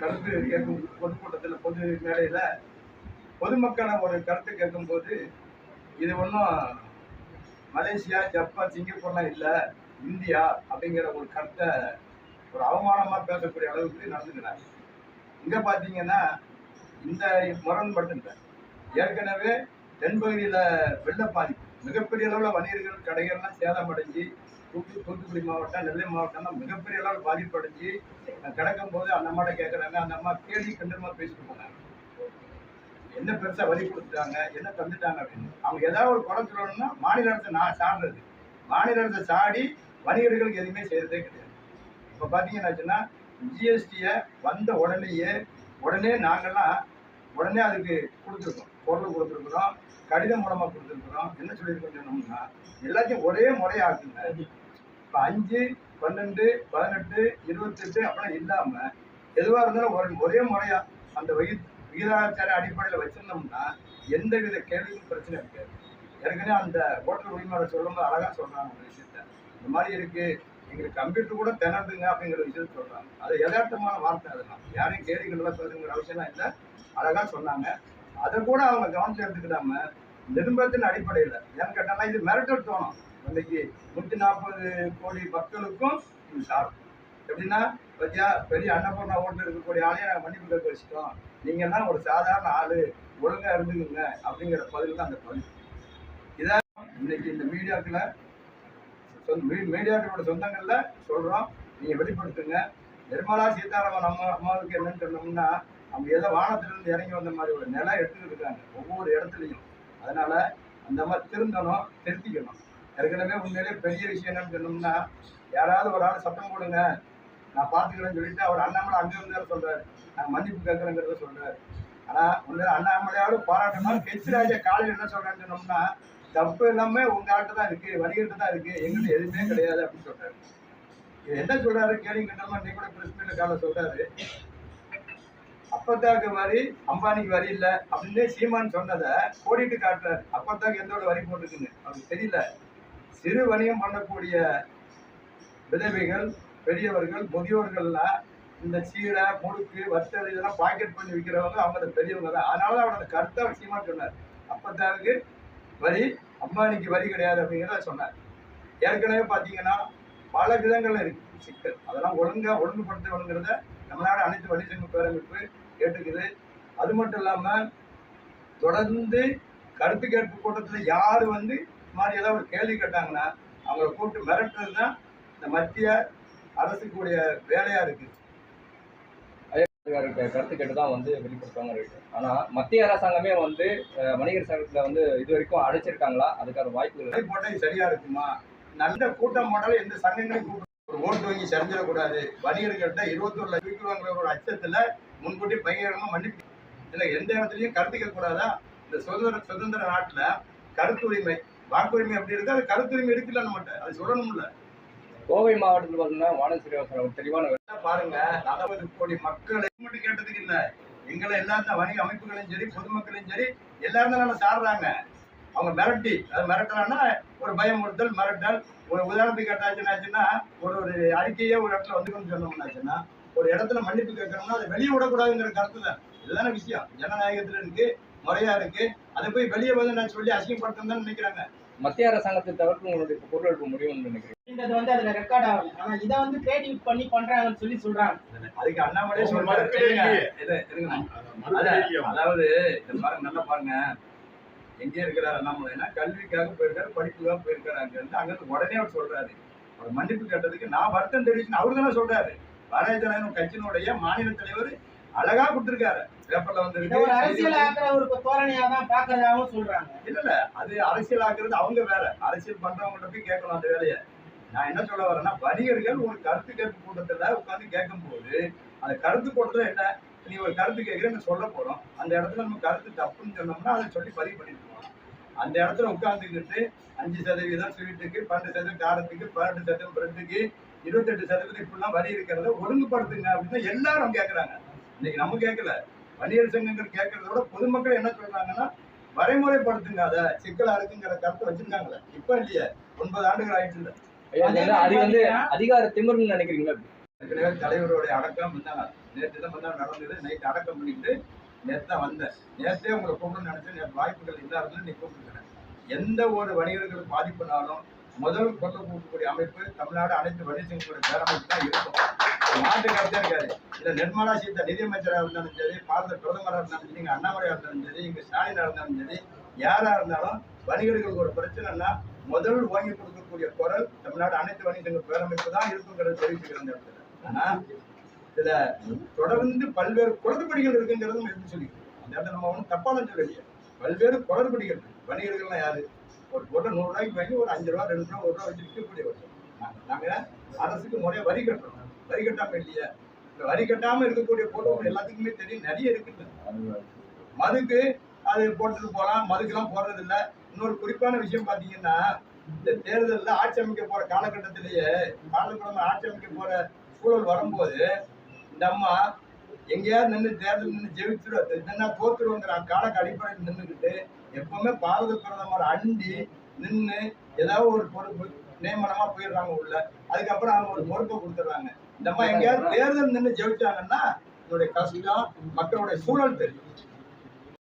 கருத்து கேட்கும் பொதுக்கூட்டத்தில் பொது மேடையில் பொதுமக்களை ஒரு கருத்து கேட்கும்போது இது ஒன்றும் மலேசியா ஜப்பான் சிங்கப்பூர்லாம் இல்லை இந்தியா அப்படிங்கிற ஒரு கருத்தை ஒரு அவமானமாக பேசக்கூடிய அளவுக்கு நடந்துக்கிறாங்க. இங்கே பார்த்தீங்கன்னா இந்த முரண்பட்டு மட்டும் இல்லை ஏற்கனவே தென்பகுதியில் வெள்ள பாதிப்பு. மிகப்பெரிய அளவில் வணிகர்கள் கடைகள்லாம் சேதமடைஞ்சு தூத்து தூத்துக்குடி மாவட்டம் நெல்லை மாவட்டம்லாம் மிகப்பெரிய அளவில் பாதிப்படைஞ்சு கிடக்கும் போது அந்த அம்மாட்ட கேட்குறாங்க அந்த அம்மா கேள்வி கண்டமாக பேசிட்டு போனாங்க. என்ன பெருசாக வரி கொடுத்துட்டாங்க? என்ன தந்துட்டாங்க அப்படின்னு. அவங்க ஏதாவது ஒரு குறை சொல்லணும்னா மாநில அரசை நான் சாடுறது மாநில அரசை சாடி வணிகர்களுக்கு எதுவுமே செய்யறதே கிடையாது. இப்போ பார்த்தீங்கன்னாச்சுன்னா ஜிஎஸ்டியை வந்த உடனேயே உடனே நாங்கள்லாம் உடனே அதுக்கு கொடுத்துருக்கோம். பொருள் கொடுத்துருக்குறோம். கடிதம் மூலமாக கொடுத்துருக்குறோம். என்ன சொல்லியிருக்கோம் சொன்னோம்னா எல்லாத்தையும் ஒரே முறையாக்குங்க. இப்போ அஞ்சு பன்னெண்டு பதினெட்டு இருபத்தெட்டு அப்படிலாம் இல்லாமல் எதுவாக இருந்தாலும் ஒரு ஒரே முறையாக அந்த வகி விகிதாச்சார அடிப்படையில் வச்சுருந்தோம்னா எந்த வித கேள்விக்கும் பிரச்சனை இருக்காது. ஏற்கனவே அந்த ஹோட்டல் உரிமையாளர் சொல்லும்போது அழகாக சொல்கிறாங்க அந்த விஷயத்த. இந்த மாதிரி இருக்குது எங்களுக்கு கம்ப்யூட்டர் கூட திணறுதுங்க அப்படிங்கிற விஷயத்த சொல்கிறாங்க அது யதார்த்தமான வார்த்தை அதெல்லாம். யாரையும் கேள்விகள்லாம் சொல்லுங்கிற அவசியம்லாம் இல்லை. அழகாக சொன்னாங்க. அதை கூட அவங்க கவனத்தில் எடுத்துக்கிடாம நிருபத்தின் அடிப்படையில். ஏன்னு கேட்டால் இது மிரட்டல் தோணும். இன்னைக்கு நூற்றி நாற்பது கோடி மக்களுக்கும் இது சார் எப்படின்னா பத்தியா பெரிய அன்னபூர்ணா ஓட்டு இருக்கக்கூடிய ஆளையே நாங்கள் மன்னிப்பு கேட்க வச்சுட்டோம். நீங்கள்லாம் ஒரு சாதாரண ஆள் ஒழுங்காக இருந்துக்குங்க அப்படிங்கிற பதில் தான் அந்த பதில். இதான் இன்னைக்கு இந்த மீடியாக்களை மீடியாக்களோட சொந்தங்களில் சொல்கிறோம் நீங்கள் வெளிப்படுத்துங்க. நிர்மலா சீதாராமன் அம்மா அம்மாவுக்கு என்னன்னு சொன்னோம்னா அவங்க ஏதோ வானத்திலிருந்து இறங்கி வந்த மாதிரி ஒரு நிலம் எடுத்துக்கிட்டு இருக்காங்க. ஒவ்வொரு இடத்துலையும். அதனால அந்த மாதிரி திருந்தணும் திருத்திக்கணும். ஏற்கனவே உண்மையிலே பெரிய விஷயம் என்னன்னு சொன்னோம்னா யாராவது ஒரு ஆள் சட்டம் போடுங்க. நான் பார்த்துக்கிறேன்னு சொல்லிட்டு அவர் அண்ணாமலை அங்கே இருந்தாலும் சொல்றாரு. நான் மன்னிப்பு கேட்கறேங்கிறத சொல்றாரு. ஆனா உண்மையில அண்ணாமலையோடு பாராட்டணும் கெச்சிராஜா காலையில் என்ன சொல்கிறேன்னு சொன்னோம்னா தப்பு எல்லாமே உங்க ஆட்டு தான் இருக்கு வணிகர்கிட்ட தான் இருக்கு. எங்கிட்ட எதுவுமே கிடையாது அப்படின்னு சொல்றாரு. இது என்ன சொல்றாரு கேள்வி கேட்டாலும் நீ கூட பிரஸ் காலை சொல்கிறாரு சொல்றாரு. அப்பத்தாக்கு வரி அம்பானிக்கு வரி இல்லை அப்படின்னு சீமான் சொன்னதை கோடிட்டு காட்டுறாரு. அப்பத்தாக்கு எந்தோட வரி போட்டுருக்குன்னு அவருக்கு தெரியல. சிறு வணிகம் பண்ணக்கூடிய விதவைகள் பெரியவர்கள் முதியோர்கள்லாம் இந்த சீடை முழுக்கு வத்தல் இதெல்லாம் பாக்கெட் பண்ணி விற்கிறவங்க அவங்க பெரியவங்க தான். அதனால தான் அவரோட கருத்தை அவர் சீமான் சொன்னார். அப்பத்தாருக்கு வரி அம்பானிக்கு வரி கிடையாது அப்படிங்கிறத சொன்னார். ஏற்கனவே பார்த்தீங்கன்னா பல விதங்கள்ல இருக்கு சிக்கல். அதெல்லாம் ஒழுங்கா ஒழுங்குபடுத்தணுங்கிறத தமிழ்நாடு அனைத்து வழிசங்க பேரமைப்பு கேட்டுக்குது. அது மட்டும் இல்லாம தொடர்ந்து கருத்து கேட்பு கூட்டத்தில் யார் வந்து மாதிரி ஏதாவது ஒரு கேள்வி கேட்டாங்கன்னா அவங்கள கூப்பிட்டு மிரட்டுறது தான் இந்த மத்திய அரசுக்குடைய வேலையா இருக்கு. இருக்க கருத்து கேட்டு தான் வந்து வெளிப்படுத்துவாங்க இருக்கு ஆனா மத்திய அரசாங்கமே வந்து வணிகர் சங்கத்துல வந்து இது வரைக்கும் அடைச்சிருக்காங்களா? அதுக்கான வாய்ப்பு விலை போட்டா இது சரியா இருக்குமா? நல்ல கூட்டம் போட்டாலும் எந்த சங்கங்களையும் கூப்பிட்டு ஒரு ஓட்டு வங்கி சரிஞ்சிடக்கூடாது வணிகர்கள்ட்ட இருபத்தொரு லட்சம் விற்குவாங்கிற ஒரு அச்சத்துல முன்கூட்டி பயங்கரமா மன்னிப்பு. இல்லை எந்த இடத்துலையும் கருத்து கேட்கக்கூடாதா இந்த சுதந்திர சுதந்திர நாட்டுல கருத்துரிமை வாக்குரிமை எப்படி இருக்கு? அது கருத்துரிமை இருக்குல்ல நம்மகிட்ட அது சொல்லணும்ல. கோவை மாவட்டத்தில் பார்த்தீங்கன்னா வான சீனிவாசன் ஒரு தெளிவான நல்லா பாருங்க நலவது கோடி மக்களை மட்டும் கேட்டதுக்கு இல்ல. எங்களை எல்லாத்த வணிக அமைப்புகளையும் சரி பொதுமக்களையும் சரி எல்லாரும் தான் நம்ம சாடுறாங்க அவங்க மிரட்டி அது மிரட்டலாம்னா ஒரு பயமுறுத்தல் மிரட்டல். ஒரு உதாரணத்துக்கு கேட்டாச்சுன்னாச்சுன்னா ஒரு ஒரு அறிக்கையே ஒரு இடத்துல வந்துக்கணும்னு சொன்னோம்னாச்சுன்னா ஒரு இடத்துல மன்னிப்பு கேட்கணும்னா அதை வெளியே விடக்கூடாதுங்கிற கருத்து தான் இதுதானே விஷயம். ஜனநாயகத்துல இருக்கு முறையா இருக்கு. அதை போய் வெளியே வந்து நான் சொல்லி அசிங்கப்படுத்தணும் தான் நினைக்கிறாங்க. மத்திய அரசாங்கத்தை தவிர்த்து உங்களுடைய பொருள் எடுப்பு முடியும்னு நினைக்கிறேன். வந்து அதுல ரெக்கார்ட் ஆகல. ஆனா இதை வந்து கிரியேட்டிவ் பண்ணி பண்றாங்கன்னு சொல்லி சொல்றாங்க. அதுக்கு அண்ணாமலே மறுபடியும் அதாவது நல்லா பாருங்க. எங்க இருக்கிறார் அண்ணாமலைனா கல்விக்காக போயிருக்காரு படிப்புக்காக போயிருக்காரு அங்க இருந்து. அங்க இருந்து உடனே அவர் சொல்றாரு. அவர் மன்னிப்பு கேட்டதுக்கு நான் வருத்தம் தெரிவிச்சு அவரு தானே சொல்றாரு. பாரதிய ஜனதா கட்சியினுடைய மாநில தலைவர் அழகா கொடுத்திருக்காரு. பேப்பர்ல வந்து ஒரு அரசியல் ஆக்குற ஒரு தோரணையா தான் பாக்குறதாகவும் சொல்றாங்க. இல்ல இல்ல அது அரசியல் ஆக்குறது அவங்க வேற அரசியல் பண்றவங்கள்ட்ட போய் கேட்கணும் அந்த வேலையை. நான் என்ன சொல்ல வரேன்னா வணிகர்கள் ஒரு கருத்து கேட்பு கூட்டத்துல உட்கார்ந்து கேட்கும்போது அந்த கருத்து கூட்டத்துல என்ன? நீ ஒரு கருத்து கேட்குறேன்னு சொல்ல போறோம். அந்த இடத்துல நம்ம கருத்து தப்புன்னு சொன்னோம்னா அதை சொல்லி பதிவு பண்ணிட்டு அந்த இடத்துல உட்கார்ந்துக்கிட்டு அஞ்சு சதவீதம் ஸ்வீட்டுக்கு பன்னெண்டு சதவீதம் காரத்துக்கு பன்னெண்டு சதவீதம் பிரெட்டுக்கு இருபத்தெட்டு சதவீதம் இப்படிலாம் வரி இருக்கிறத ஒழுங்குபடுத்துங்க அப்படின்னு எல்லாரும் கேட்கறாங்க இன்னைக்கு நம்ம கேட்கல வணிகர் சங்கங்கள் கேட்கறத விட பொதுமக்கள் என்ன சொல்றாங்கன்னா வரைமுறைப்படுத்துங்க அதை. சிக்கலா இருக்குங்கிற கருத்தை வச்சிருக்காங்களே. இப்ப இல்லையே. ஒன்பது ஆண்டுகள் அது வந்து அதிகார திமிர்னு நினைக்கிறீங்களா ஏற்கனவே தலைவருடைய அடக்கம் இருந்தாங்க நேற்று தான் முந்தாள் நடந்தது. நைட் அடக்கம் பண்ணிட்டு நேற்று தான் வந்தேன். நேற்றே உங்களை கூப்பிடணும்னு நினைச்சேன். நேற்று வாய்ப்புகள் இல்லாததுன்னு நீ கூப்பிட்டுருக்கிறேன் எந்த ஒரு வணிகர்களுக்கு பாதிப்புனாலும் முதல் கொண்டு கூட்டக்கூடிய அமைப்பு தமிழ்நாடு அனைத்து வணிகங்களுடைய பேரமைப்பு தான் இருக்கும். மாற்று கருத்தே இருக்காது. இல்லை நிர்மலா சீதா நிதியமைச்சராக இருந்தாலும் சரி பாரத பிரதமராக இருந்தாலும் சரி இங்கே அண்ணாமலையாக இருந்தாலும் சரி இங்கே ஸ்டாலினாக இருந்தாலும் சரி யாராக இருந்தாலும் வணிகர்களுக்கு ஒரு பிரச்சனைனா முதல் வாங்கி கொடுக்கக்கூடிய குரல் தமிழ்நாடு அனைத்து வணிகங்கள் பேரமைப்பு தான் இருக்குங்கிறத தெரிவிச்சுக்கிறேன் ஆனால் இடத்துல ஆனா இதுல தொடர்ந்து பல்வேறு குளறுபடிகள் இருக்குங்கிறது நம்ம எப்படி சொல்லி அந்த இடத்துல நம்ம ஒன்றும் தப்பான சொல்லலையே. பல்வேறு குளறுபடிகள் வணிகர்கள்லாம் யாரு? ஒரு பொருளை நூறு ரூபாய்க்கு வாங்கி ஒரு அஞ்சு ரூபா ரெண்டு ரூபா ஒரு ரூபா வச்சு விற்கக்கூடியவர் நாங்கள் நாங்க அரசுக்கு முறையா வரி கட்டுறோம். வரி கட்டாம இல்லையா. இந்த வரி கட்டாம இருக்கக்கூடிய பொருள் எல்லாத்துக்குமே தெரியும். நிறைய இருக்குது மதுக்கு அது போட்டுட்டு போகலாம். மதுக்கெல்லாம் போடுறது இல்லை இன்னொரு குறிப்பான விஷயம் பார்த்தீங்கன்னா இந்த தேர்தலில் ஆட்சி அமைக்க போகிற காலகட்டத்திலேயே பாலகுளம் ஆட்சி அமைக்க போகிற சூழல் வரும்போது இந்த அம்மா எங்கேயாவது நின்று தேர்தல் நின்று ஜெயிச்சுடும் நின்னா தோத்துருவோங்கிற காலக்கு அடிப்படையில் நின்றுக்கிட்டு எப்பவுமே பாரத பிரதமர் அண்டி நின்று ஏதாவது ஒரு பொறுப்பு நியமனமா போயிடுறாங்க உள்ள. அதுக்கப்புறம் அவங்க ஒரு பொறுப்பை கொடுத்துட்றாங்க. இந்த மாதிரி எங்கேயாவது தேர்தல் நின்று ஜெயிச்சாங்கன்னா இதனுடைய கஷ்டம் மக்களுடைய சூழல் தெரியும்.